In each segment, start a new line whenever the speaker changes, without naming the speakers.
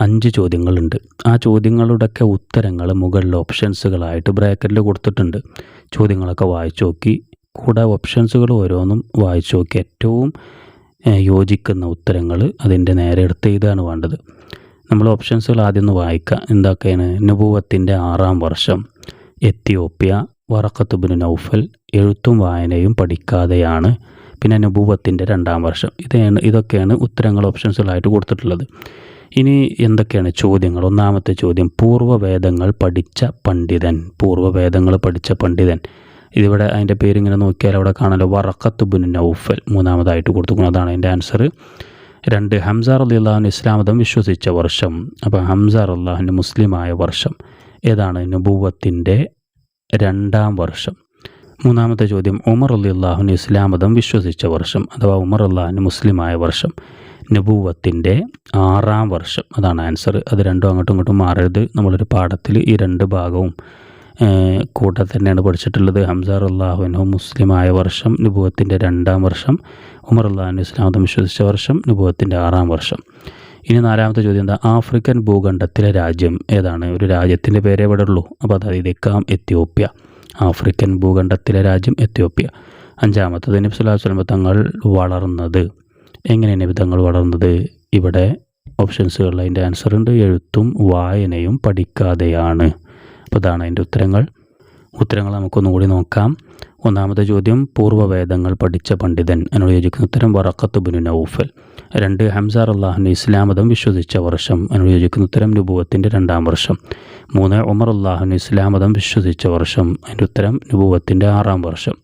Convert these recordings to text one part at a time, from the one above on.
അഞ്ച് ചോദ്യങ്ങളുണ്ട്. ആ ചോദ്യങ്ങളുടെയൊക്കെ ഉത്തരങ്ങൾ മുകളിൽ ഓപ്ഷൻസുകളായിട്ട് ബ്രാക്കറ്റിൽ കൊടുത്തിട്ടുണ്ട്. ചോദ്യങ്ങളൊക്കെ വായിച്ചു നോക്കി. കൂടെ ഓപ്ഷൻസുകൾ ഓരോന്നും വായിച്ചു നോക്കി. ഏറ്റവും യോജിക്കുന്ന ഉത്തരങ്ങൾ അതിന്റെ നേരെ എടുത്ത് എഴുതാണ് വേണ്ടത്. നമ്മൾ ഓപ്ഷൻസുകൾ ആദ്യം ഒന്ന് വായിക്കാം എന്തൊക്കെയാണ് നുപൂവത്തിന്റെ ആറാം വർഷം. എത്തിയോപ്യ വറക്കത്തുബിന് നൗഫൽ എഴുത്തും വായനയും പഠിക്കാതെയാണ് പിന്നെ നുപൂവത്തിന്റെ രണ്ടാം വർഷം. ഇതാണ് ഇതൊക്കെയാണ് ഉത്തരങ്ങൾ ഓപ്ഷൻസുകളായിട്ട് കൊടുത്തിട്ടുള്ളത്. ഇനി എന്തൊക്കെയാണ് ചോദ്യങ്ങൾ? ഒന്നാമത്തെ ചോദ്യം പൂർവവേദങ്ങൾ പഠിച്ച പണ്ഡിതൻ പൂർവവേദങ്ങൾ പഠിച്ച പണ്ഡിതൻ. ഇതിവിടെ അതിന്റെ പേരിങ്ങനെ നോക്കിയാൽ അവിടെ കാണാലോ വറക്കത്തുബുൻ നൗഫൽ മൂന്നാമതായിട്ട് കൊടുത്തുക്കണം അതാണ് അതിന്റെ ആൻസർ രണ്ട് ഹംസാർ അള്ളാഹുൻ ഇസ്ലാം മതം വിശ്വസിച്ച വർഷം. അപ്പോൾ ഹംസാർ അള്ളാഹുന്റെ മുസ്ലിമായ വർഷം. ഏതാണ് നുബൂവത്തിന്റെ രണ്ടാം വർഷം? മൂന്നാമത്തെ ചോദ്യം ഉമർ അള്ളി അള്ളാഹുൻ ഇസ്ലാം മതം വിശ്വസിച്ച വർഷം അഥവാ ഉമർ അള്ളാഹുൻ മുസ്ലിമായ വർഷം. നബൂവത്തിന്റെ ആറാം വർഷം. അതാണ് ആൻസർ അത് രണ്ടും അങ്ങോട്ടും ഇങ്ങോട്ടും മാറരുത്. നമ്മളൊരു പാഠത്തിൽ ഈ രണ്ട് ഭാഗവും കൂടെ തന്നെയാണ് പഠിച്ചിട്ടുള്ളത്. ഹംസാർ അള്ളാഹുനു മുസ്ലിമായ വർഷം നുഭവത്തിന്റെ രണ്ടാം വർഷം ഉമർ അള്ളാഹുനു ഇസ്ലാമതം വിശ്വസിച്ച വർഷം നുഭവത്തിന്റെ ആറാം വർഷം. ഇനി നാലാമത്തെ ചോദ്യം എന്താ? ആഫ്രിക്കൻ ഭൂഖണ്ഡത്തിലെ രാജ്യം ഏതാണ്? ഒരു രാജ്യത്തിന്റെ പേരേ ഇവിടെ ഉള്ളൂ. അപ്പോൾ അതായത് ഇതേക്കാം എത്യോപ്യ. ആഫ്രിക്കൻ ഭൂഖണ്ഡത്തിലെ രാജ്യം എത്യോപ്യ. അഞ്ചാമത്തത് നബ്സുല്ലാ അലൈഹി തങ്ങൾ വളർന്നത് എങ്ങനെയാണ് വിധങ്ങൾ വളർന്നത്? ഇവിടെ ഓപ്ഷൻസുകളിൽ അതിന്റെ ഉണ്ട്. എഴുത്തും വായനയും പഠിക്കാതെയാണ്. അപ്പോൾ അതാണ് അതിന്റെ ഉത്തരങ്ങൾ. ഉത്തരങ്ങൾ നമുക്കൊന്നുകൂടി നോക്കാം. ഒന്നാമത്തെ ചോദ്യം പൂർവവേദങ്ങൾ പഠിച്ച പണ്ഡിതൻ. എന്നോട് യോജിക്കുന്ന ഉത്തരം വറക്കത്ത് ബിനു നൗഫൽ. രണ്ട് ഹംസാർ അള്ളാഹുന്റെ ഇസ്ലാം മതം വിശ്വസിച്ച വർഷം. എന്നോട് യോജിക്കുന്ന ഉത്തരം നുപൂവത്തിന്റെ രണ്ടാം വർഷം. മൂന്ന് ഉമർ അള്ളാഹുന് ഇസ്ലാം മതം വിശ്വസിച്ച വർഷം. അതിന്റെ ഉത്തരം നുപൂവത്തിന്റെ ആറാം വർഷം.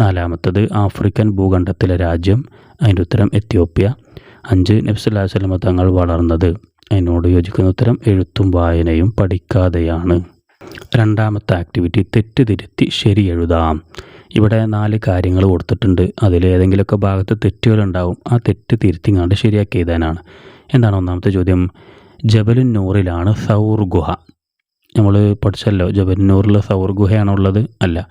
നാലാമത്തത് ആഫ്രിക്കൻ ഭൂഖണ്ഡത്തിലെ രാജ്യം അതിന്റെ ഉത്തരം എത്യോപ്യ. അഞ്ച് നബ്സുല്ലാസ്ലമ തങ്ങൾ വളർന്നത്. അതിനോട് യോജിക്കുന്ന ഉത്തരം എഴുത്തും വായനയും പഠിക്കാതെയാണ്. രണ്ടാമത്തെ ആക്ടിവിറ്റി തെറ്റ് തിരുത്തി ശരി എഴുതാം. ഇവിടെ നാല് കാര്യങ്ങൾ കൊടുത്തിട്ടുണ്ട്. അതിൽ ഏതെങ്കിലുമൊക്കെ ഭാഗത്ത് തെറ്റുകളുണ്ടാവും. ആ തെറ്റ് തിരുത്തിങ്ങാണ്ട് ശരിയാക്കി എഴുതാനാണ്. എന്താണ് ഒന്നാമത്തെ ചോദ്യം? ജബലുൻ നൂറിലാണ് സൗർ ഗുഹ. നമ്മൾ പഠിച്ചല്ലോ ജബലിൻ നൂറിൽ സൗർ ഗുഹയാണുള്ളത്? അല്ല.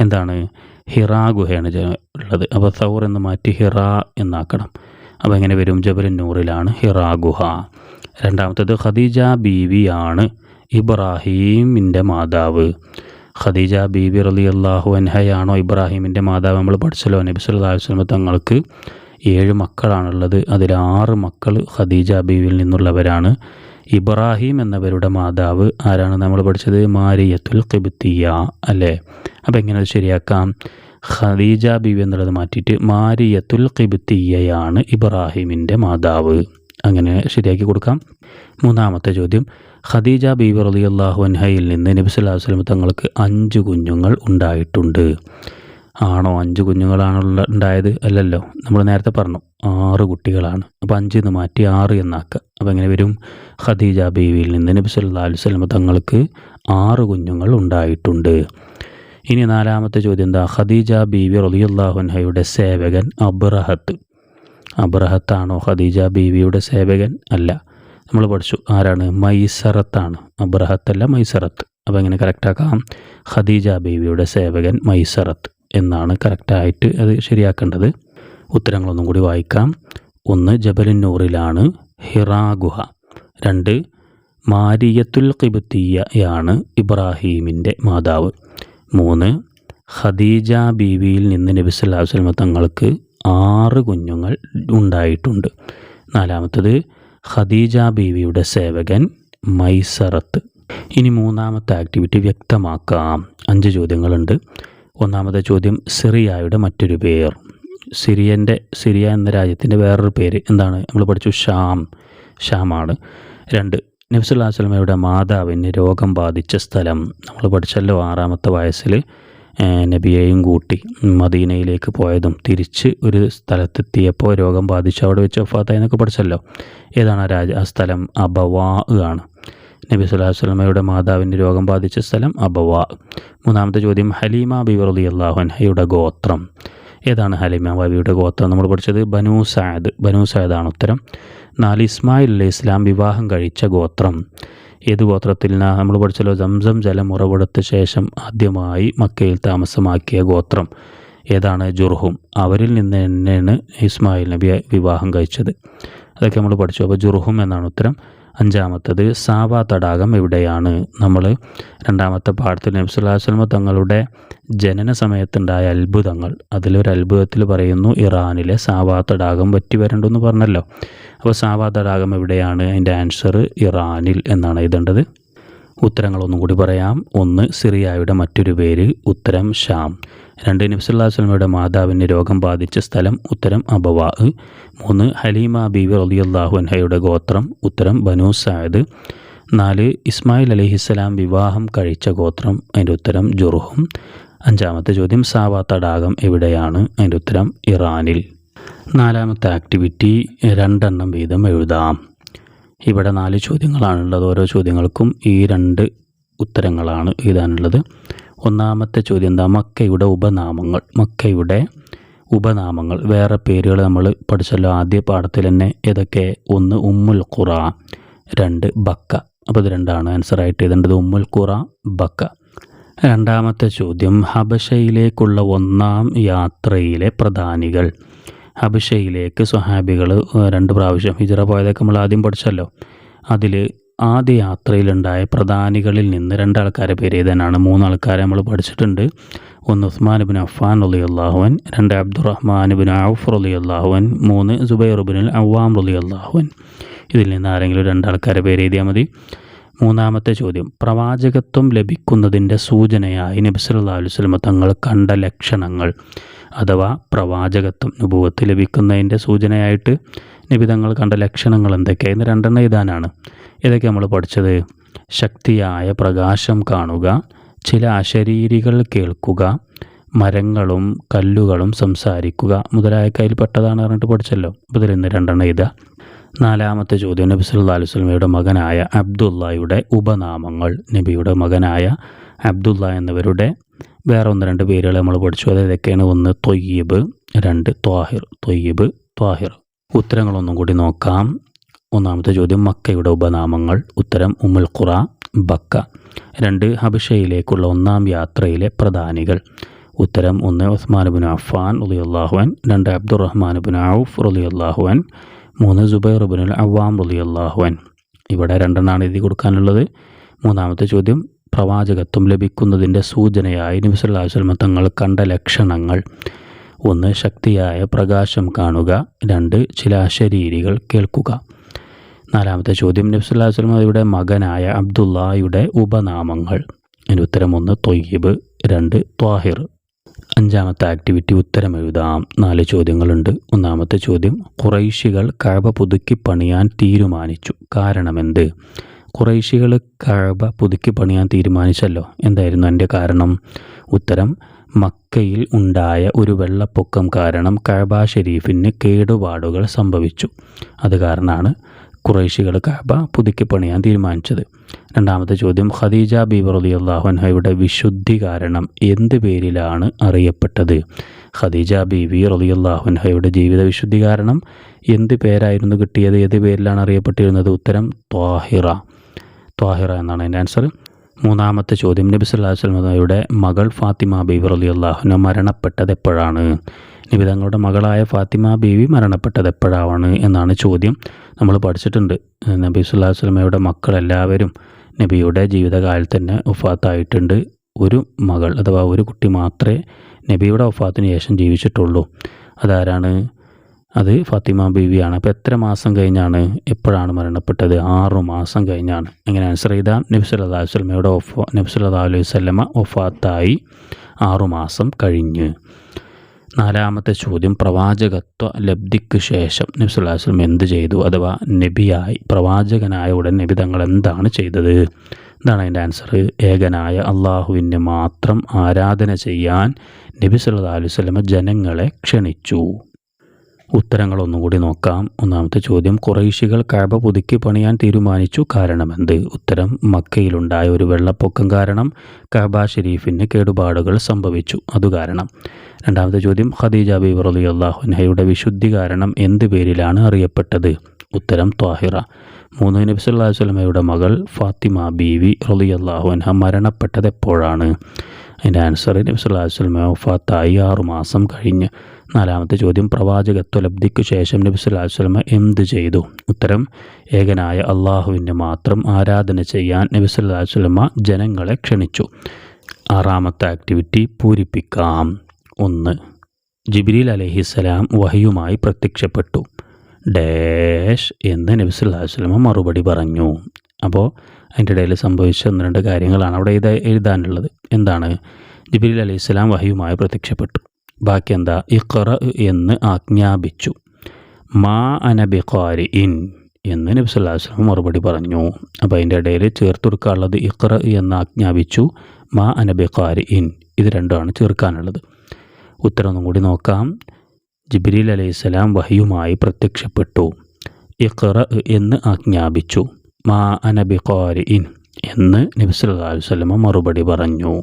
എന്താണ്? ഹിറാ ഗുഹയാണ് ഉള്ളത്. അപ്പോൾ സൗർ എന്ന് മാറ്റി ഹിറ എന്നാക്കണം. അപ്പോൾ എങ്ങനെ വരും? ജബൽ നൂറിലാണ് ഹിറാ ഗുഹ. രണ്ടാമത്തത് ഖദീജ ബീവിയാണ് ഇബ്രാഹീമിന്റെ മാതാവ്. ഖദീജ ബീബി റലി അള്ളാഹു അൻഹയാണോ ഇബ്രാഹീമിന്റെ മാതാവ്? നമ്മൾ പഠിച്ചല്ലോ. നബി സല്ലല്ലാഹു അലൈഹി തങ്ങൾക്ക് ഏഴ് മക്കളാണുള്ളത്. അതിൽ ആറ് മക്കൾ ഖദീജ ബീവിയിൽ നിന്നുള്ളവരാണ്. ഇബ്രാഹിം എന്നവരുടെ മാതാവ്. ആരാണ് നമ്മൾ പഠിച്ചത്? മാരിയത്തുൽ ഖിബ്തിയ അല്ലേ? അപ്പോൾ എങ്ങനെ അത് ശരിയാക്കാം? ഖദീജ ബീവി എന്നുള്ളത് മാറ്റിയിട്ട് മാരിയത്തുൽ ഖിബ്തിയയാണ് ഇബ്രാഹിമിന്റെ മാതാവ്. അങ്ങനെ ശരിയാക്കി കൊടുക്കാം. മൂന്നാമത്തെ ചോദ്യം. ഖദീജ ബീബി റളിയല്ലാഹു അൻഹയിൽ നിന്ന് നബി സല്ലല്ലാഹു അലൈഹി തങ്ങൾക്ക് അഞ്ച് കുഞ്ഞുങ്ങൾ ഉണ്ടായിട്ടുണ്ട്. ആണോ? അഞ്ച് കുഞ്ഞുങ്ങളാണുള്ള ഉണ്ടായത് അല്ലല്ലോ. നമ്മൾ നേരത്തെ പറഞ്ഞു ആറ് കുട്ടികളാണ്. അപ്പോൾ അഞ്ച് എന്ന് മാറ്റി ആറ് എന്നാക്കുക. അപ്പോൾ എങ്ങനെ വരും? ഖദീജ ബീവിയിൽ നിന്ന് നബി സല്ലല്ലാഹു അലൈഹി വസല്ലം തങ്ങൾക്ക് ആറ് കുഞ്ഞുങ്ങൾ ഉണ്ടായിട്ടുണ്ട്. ഇനി നാലാമത്തെ ചോദ്യം എന്താ? ഖദീജ ബീവി റളിയല്ലാഹു അൻഹയുടെ സേവകൻ അബ്രഹത്ത്. അബ്രഹത്താണോ ഖദീജ ബീവിയുടെ സേവകൻ? അല്ല. നമ്മൾ പഠിച്ചു ആരാണ്? മൈസറത്താണ്. അബ്രഹത്തല്ല മൈസറത്ത്. അപ്പോൾ എങ്ങനെ കറക്റ്റാക്കാം ഖദീജ ബീവിയുടെ സേവകൻ മൈസറത്ത്. എന്നാണ് കറക്റ്റായിട്ട് അത് ശരിയാക്കേണ്ടത്. ഉത്തരങ്ങളൊന്നും കൂടി വായിക്കാം. ഒന്ന് ജബലിന്നൂറിലാണ് ഹിറാ ഗുഹ രണ്ട് മാരിയത്തുൽ ഖിബ്തിയയാണ് ഇബ്രാഹീമിന്റെ മാതാവ്. മൂന്ന് ഖദീജ ബീവിയിൽ നിന്ന് നബി സല്ലല്ലാഹു അലൈഹി വസല്ലം തങ്ങൾക്ക് ആറ് കുഞ്ഞുങ്ങൾ ഉണ്ടായിട്ടുണ്ട്. നാലാമത്തത് ഖദീജ ബീവിയുടെ സേവകൻ മൈസറത്ത്. ഇനി മൂന്നാമത്തെ ആക്ടിവിറ്റി വ്യക്തമാക്കാം. അഞ്ച് ചോദ്യങ്ങളുണ്ട്. ഒന്നാമത്തെ ചോദ്യം സിറിയായുടെ മറ്റൊരു പേർ. സിറിയന്റെ സിറിയ എന്ന രാജ്യത്തിന്റെ വേറൊരു പേര് എന്താണ്? നമ്മൾ പഠിച്ചു ഷാം ഷാമാണ്. രണ്ട് നബ്സുല്ലാ സ്വലമയുടെ മാതാവിന് രോഗം ബാധിച്ച സ്ഥലം. നമ്മൾ പഠിച്ചല്ലോ ആറാമത്തെ വയസ്സിൽ നബിയെയും കൂട്ടി മദീനയിലേക്ക് പോയതും തിരിച്ച് ഒരു സ്ഥലത്തെത്തിയപ്പോൾ രോഗം ബാധിച്ച് അവിടെ വെച്ച് ഒഫാത്തായി എന്നൊക്കെ പഠിച്ചല്ലോ. ഏതാണ് ആ രാജ ആ സ്ഥലം? അബവാ ആണ്. നബി സ്വല്ലല്ലാഹു അലൈഹി വസല്ലമയുടെ മാതാവിന് രോഗം ബാധിച്ച സ്ഥലം അബവ. മൂന്നാമത്തെ ചോദ്യം ഹലീമ ബിവറുദി റളിയല്ലാഹു അൻഹയുടെ ഗോത്രം. ഏതാണ് ഹലീമ ബിയുടെ ഗോത്രം? നമ്മൾ പഠിച്ചത് ബനു സാദ്. ബനു സാദാണ് ഉത്തരം. നാല് ഇസ്മായിൽ അലൈഹി ഇസ്ലാം വിവാഹം കഴിച്ച ഗോത്രം. ഏത് ഗോത്രത്തിൽ നമ്മൾ പഠിച്ചല്ലോ സംസം ജലം ഉറവെടുത്ത ശേഷം ആദ്യമായി മക്കയിൽ താമസമാക്കിയ ഗോത്രം. ഏതാണ്? ജുർഹും. അവരിൽ നിന്ന് തന്നെയാണ് ഇസ്മായിൽ നബി വിവാഹം കഴിച്ചത്. അതൊക്കെ നമ്മൾ പഠിച്ചു. അപ്പോൾ ജുർഹും എന്നാണ് ഉത്തരം. അഞ്ചാമത്തത് സാവ തടാകം എവിടെയാണ്? നമ്മൾ രണ്ടാമത്തെ പാഠത്തിൽ നബ്സുല്ലാസ്ലമ തങ്ങളുടെ ജനന സമയത്തുണ്ടായ അത്ഭുതങ്ങൾ. അതിലൊരു അത്ഭുതത്തിൽ പറയുന്നു ഇറാനിലെ സാവ തടാകം പറ്റി വരണ്ടെന്ന് പറഞ്ഞല്ലോ. അപ്പോൾ സാവ തടാകം എവിടെയാണ്? അതിന്റെ ആൻസർ ഇറാനിൽ എന്നാണ് എഴുതേണ്ടത്. ഉത്തരങ്ങളൊന്നും കൂടി പറയാം. ഒന്ന് സിറിയായുടെ മറ്റൊരു പേര് ഉത്തരം ഷാം. രണ്ട് നബ്സുല്ലാ സ്വലമയുടെ മാതാവിന് രോഗം ബാധിച്ച സ്ഥലം ഉത്തരം അബവാ. മൂന്ന് ഹലീമ ബീവി റലിയല്ലാഹു അൻഹയുടെ ഗോത്രം ഉത്തരം ബനു സായദ് നാല് ഇസ്മായിൽ അലിഹിസ്സലാം വിവാഹം കഴിച്ച ഗോത്രം അതിന്റെ ഉത്തരം ജുർഹും. അഞ്ചാമത്തെ ചോദ്യം സാവ തടാകം എവിടെയാണ്? അതിന്റെ ഉത്തരം ഇറാനിൽ. നാലാമത്തെ ആക്ടിവിറ്റി രണ്ടെണ്ണം വീതം എഴുതാം. ഇവിടെ നാല് ചോദ്യങ്ങളാണുള്ളത്. ഓരോ ചോദ്യങ്ങൾക്കും ഈ രണ്ട് ഉത്തരങ്ങളാണ് എഴുതാനുള്ളത്. ഒന്നാമത്തെ ചോദ്യം എന്താ? മക്കയുടെ ഉപനാമങ്ങൾ. മക്കയുടെ ഉപനാമങ്ങൾ. വേറെ പേരുകൾ നമ്മൾ പഠിച്ചല്ലോ ആദ്യ പാഠത്തിൽ തന്നെ. ഏതൊക്കെ? ഒന്ന് ഉമ്മുൽ ഖുറ. രണ്ട് ബക്ക. അപ്പോൾ ഇത് രണ്ടാണ് ആൻസർ ആയിട്ട് എഴുതേണ്ടത്. ഉമ്മുൽ ഖുറ ബക്ക. രണ്ടാമത്തെ ചോദ്യം. ഹബശയിലേക്കുള്ള ഒന്നാം യാത്രയിലെ പ്രധാനികൾ. ഹബശയിലേക്ക് സ്വഹാബികൾ രണ്ട് പ്രാവശ്യം ഹിജറ പോയതൊക്കെ നമ്മൾ ആദ്യം പഠിച്ചല്ലോ. അതിൽ ആദ്യ യാത്രയിലുണ്ടായ പ്രധാനികളിൽ നിന്ന് രണ്ടാൾക്കാരെ പേര് എഴുതാനാണ് മൂന്നാൾക്കാരെ നമ്മൾ പഠിച്ചിട്ടുണ്ട്. ഒന്ന് ഉസ്മാൻ ബിൻ അഫ്ഫാൻ അലി അള്ളാഹുവൻ രണ്ട് അബ്ദുറഹ്മാൻ ബിൻ ഔഫ് അലി അള്ളാഹുവൻ മൂന്ന് സുബൈർ ബിൻ അവാം അലി അള്ളാഹുവൻ ഇതിൽ നിന്ന് ആരെങ്കിലും രണ്ടാൾക്കാരെ പേര് എഴുതിയാൽ മതി. മൂന്നാമത്തെ ചോദ്യം പ്രവാചകത്വം ലഭിക്കുന്നതിന്റെ സൂചനയായി നബിസ് അലൈഹി വസല്ലമ തങ്ങൾ കണ്ട ലക്ഷണങ്ങൾ. അഥവാ പ്രവാചകത്വം നുപൂവത്ത് ലഭിക്കുന്നതിന്റെ സൂചനയായിട്ട് നബി തങ്ങൾ കണ്ട ലക്ഷണങ്ങൾ എന്തൊക്കെയായിരുന്നു രണ്ടെണ്ണം എഴുതാനാണ്. ഇതൊക്കെ നമ്മൾ പഠിച്ചത് ശക്തിയായ പ്രകാശം കാണുക ചില അശരീരികൾ കേൾക്കുക മരങ്ങളും കല്ലുകളും സംസാരിക്കുക മുതലായ കയ്യിൽ പെട്ടതാണ് പറഞ്ഞിട്ട് പഠിച്ചല്ലോ. ഇതിൽ നിന്ന് രണ്ടെണ്ണം എഴുതുക. നാലാമത്തെ ചോദ്യം നബി സല്ലു അലൈഹി വസല്ലമയുടെ മകനായ അബ്ദുള്ളയുടെ ഉപനാമങ്ങൾ. നബിയുടെ മകനായ അബ്ദുള്ള എന്നിവരുടെ വേറെ ഒന്ന് രണ്ട് പേരുകൾ നമ്മൾ പഠിച്ചു. അത് ഇതൊക്കെയാണ് ഒന്ന് തൊയ്യബ് രണ്ട് ത്വാഹിർ. തൊയ്യബ് ത്വാഹിർ. ഉത്തരങ്ങളൊന്നും കൂടി നോക്കാം. ഒന്നാമത്തെ ചോദ്യം മക്കയുടെ ഉപനാമങ്ങൾ. ഉത്തരം ഉമ്മുൽ ഖുറ ബക്ക. രണ്ട് ഹബിഷയിലേക്കുള്ള ഒന്നാം യാത്രയിലെ പ്രധാനികൾ. ഉത്തരം ഒന്ന് ഉസ്മാൻ ബിൻ അഫാൻ റളിയല്ലാഹുഅൻ രണ്ട് അബ്ദുറഹ്മാൻ ബിൻ ഔഫ് റളിയല്ലാഹുഅൻ മൂന്ന് ജുബൈർ ബിൻ അവാം റളിയല്ലാഹുഅൻ ഇവിടെ രണ്ടെണ്ണമാണ് എഴുതി കൊടുക്കാനുള്ളത്. മൂന്നാമത്തെ ചോദ്യം പ്രവാചകത്വം ലഭിക്കുന്നതിന്റെ സൂചനയായി നബി സല്ലല്ലാഹു തങ്ങൾ കണ്ട ലക്ഷണങ്ങൾ. ഒന്ന് ശക്തിയായ പ്രകാശം കാണുക. രണ്ട് ചില അശരീരികൾ കേൾക്കുക. നാലാമത്തെ ചോദ്യം നബി സല്ലല്ലാഹു അലൈഹി മകനായ അബ്ദുല്ലായുടെ ഉപനാമങ്ങൾ. അതിന്റെ ഉത്തരം ഒന്ന് തൊയ്യബ്. രണ്ട് ത്വാഹിർ. അഞ്ചാമത്തെ ആക്ടിവിറ്റി ഉത്തരം എഴുതാം. നാല് ചോദ്യങ്ങളുണ്ട്. ഒന്നാമത്തെ ചോദ്യം കുറൈശികൾ കഴവ പുതുക്കി പണിയാൻ തീരുമാനിച്ചു. കാരണമെന്ത്? കുറൈശികൾ കഴബ പുതുക്കി പണിയാൻ തീരുമാനിച്ചല്ലോ. എന്തായിരുന്നു എന്റെ കാരണം? ഉത്തരം മക്കയിൽ ഉണ്ടായ ഒരു വെള്ളപ്പൊക്കം കാരണം കഴബ ഷെരീഫിന് കേടുപാടുകൾ സംഭവിച്ചു. അത് കാരണമാണ് കുറേശികൾ കഴബ പുതുക്കി പണിയാൻ തീരുമാനിച്ചത്. രണ്ടാമത്തെ ചോദ്യം ഖദീജ ബീബ് റളിയല്ലാഹു അൻഹയുടെ വിശുദ്ധി കാരണം എന്ത് പേരിലാണ് അറിയപ്പെട്ടത്? ഖദീജ ബീവി റളിയല്ലാഹു അൻഹയുടെ ജീവിത വിശുദ്ധി കാരണം എന്ത് പേരായിരുന്നു കിട്ടിയത്? ഏത് പേരിലാണ് അറിയപ്പെട്ടിരുന്നത്? ഉത്തരം ത്വാഹിറ. ത്വാഹിറ എന്നാണ് എന്റെ ആൻസർ മൂന്നാമത്തെ ചോദ്യം നബി സല്ലല്ലാഹു അലൈഹി വസല്ലമയുടെ മകൾ ഫാത്തിമ ബീവി അള്ളാഹുന മരണപ്പെട്ടത് എപ്പോഴാണ്? നബി തങ്ങളുടെ മകളായ ഫാത്തിമ ബീവി മരണപ്പെട്ടത് എപ്പോഴാണ് എന്നാണ് ചോദ്യം. നമ്മൾ പഠിച്ചിട്ടുണ്ട്. നബി സല്ലല്ലാഹു അലൈഹി വസല്ലമയുടെ മക്കളെല്ലാവരും നബിയുടെ ജീവിതകാലത്ത് തന്നെ ഒഫാത്തായിട്ടുണ്ട് ഒരു മകൾ അഥവാ ഒരു കുട്ടി മാത്രമേ നബിയുടെ ഒഫാത്തിന് ശേഷം ജീവിച്ചിട്ടുള്ളൂ. അതാരാണ്? അത് ഫാത്തിമ ബീവിയാണ്. അപ്പോൾ എത്ര മാസം കഴിഞ്ഞാണ് എപ്പോഴാണ് മരണപ്പെട്ടത്? ആറു മാസം കഴിഞ്ഞാണ്. അങ്ങനെ ആൻസർ ചെയ്താൽ നബി സല്ലല്ലാഹു അലൈഹി വസല്ലമയുടെ ഒഫ നബ്സുല്ലാ അലൈഹി വസല്ലമ ഒഫാത്തായി ആറു മാസം കഴിഞ്ഞ്. നാലാമത്തെ ചോദ്യം പ്രവാചകത്വ ലബ്ധിക്ക് ശേഷം നബി സല്ലല്ലാഹു അലൈഹി വസല്ലം എന്ത് ചെയ്തു? അഥവാ നബിയായി പ്രവാചകനായ ഉടൻ നബി തങ്ങൾ എന്താണ് ചെയ്തത്? എന്താണ് അതിന്റെ ആൻസർ ഏകനായ അള്ളാഹുവിന് മാത്രം ആരാധന ചെയ്യാൻ നബി സല്ലാ അലൈഹി സ്വലമ ജനങ്ങളെ ക്ഷണിച്ചു. ഉത്തരങ്ങൾ ഒന്നുകൂടി നോക്കാം. ഒന്നാമത്തെ ചോദ്യം കുറേശികൾ കഅബ പുതുക്കി പണിയാൻ തീരുമാനിച്ചു കാരണമെന്ത്? ഉത്തരം മക്കയിലുണ്ടായ ഒരു വെള്ളപ്പൊക്കം കാരണം കഅബ ഷെരീഫിന് കേടുപാടുകൾ സംഭവിച്ചു. അതുകാരണം രണ്ടാമത്തെ ചോദ്യം ഖദീജ ബീബ് റളിയല്ലാഹു അൻഹയുടെ വിശുദ്ധി കാരണം എന്ത് പേരിലാണ് അറിയപ്പെട്ടത്? ഉത്തരം ത്വാഹിറ. മൂന്ന് നബി സല്ലല്ലാഹു വസല്ലമയുടെ മകൾ ഫാത്തിമ ബീവി റലി അൻഹ മരണപ്പെട്ടത് എപ്പോഴാണ് അതിന്റെ ആൻസർ നബി സല്ലല്ലാഹു വസല്ലമ വഫാത്തായി ആറു മാസം കഴിഞ്ഞ്. നാലാമത്തെ ചോദ്യം പ്രവാചകത്വലബ്ധിക്ക് ശേഷം നബി സല്ലല്ലാഹു അലൈഹി വസല്ലമ എന്ത് ചെയ്തു? ഉത്തരം ഏകനായ അള്ളാഹുവിനെ മാത്രം ആരാധന ചെയ്യാൻ നബി സല്ലല്ലാഹു അലൈഹി വസല്ലമ ജനങ്ങളെ ക്ഷണിച്ചു. ആറാമത്തെ ആക്ടിവിറ്റി പൂരിപ്പിക്കാം. ഒന്ന് ജിബ്രീൽ അലഹിസ്സലാം വഹിയുമായി പ്രത്യക്ഷപ്പെട്ടു. ഡാഷ് എന്ന് നബി സല്ലല്ലാഹു അലൈഹി വസല്ലമ മറുപടി പറഞ്ഞു. അപ്പോൾ അതിന്റെ ഇടയിൽ സംഭവിച്ച ഒന്ന് രണ്ട് കാര്യങ്ങളാണ് അവിടെ എഴുതാ എഴുതാനുള്ളത്. എന്താണ്? ജിബ്രീൽ അലൈഹി സ്വലാം വഹിയുമായി പ്രത്യക്ഷപ്പെട്ടു. ബാക്കി എന്താ ഇഖ്റ എന്ന് ആജ്ഞാപിച്ചു. മാ അനബിഖാരി ഇൻ എന്ന് നബി സല്ലല്ലാഹു മറുപടി പറഞ്ഞു. അപ്പോൾ അതിന്റെ ഇടയിൽ ചേർത്ത് കൊടുക്കാനുള്ളത് ഇഖ്റ എന്ന് ആജ്ഞാപിച്ചു. മാ അനബിഖാരി ഇൻ ഇത് രണ്ടുമാണ് ചേർക്കാനുള്ളത്. ഉത്തരം ഒന്നും കൂടി നോക്കാം. ജിബ്രീൽ അലൈഹിസ്സലാം വഹിയുമായി പ്രത്യക്ഷപ്പെട്ടു. ഇഖ്റ എന്ന് ആജ്ഞാപിച്ചു. മാ അനബിഖാരി ഇൻ എന്ന് നബി സല്ലല്ലാഹു മറുപടി പറഞ്ഞു.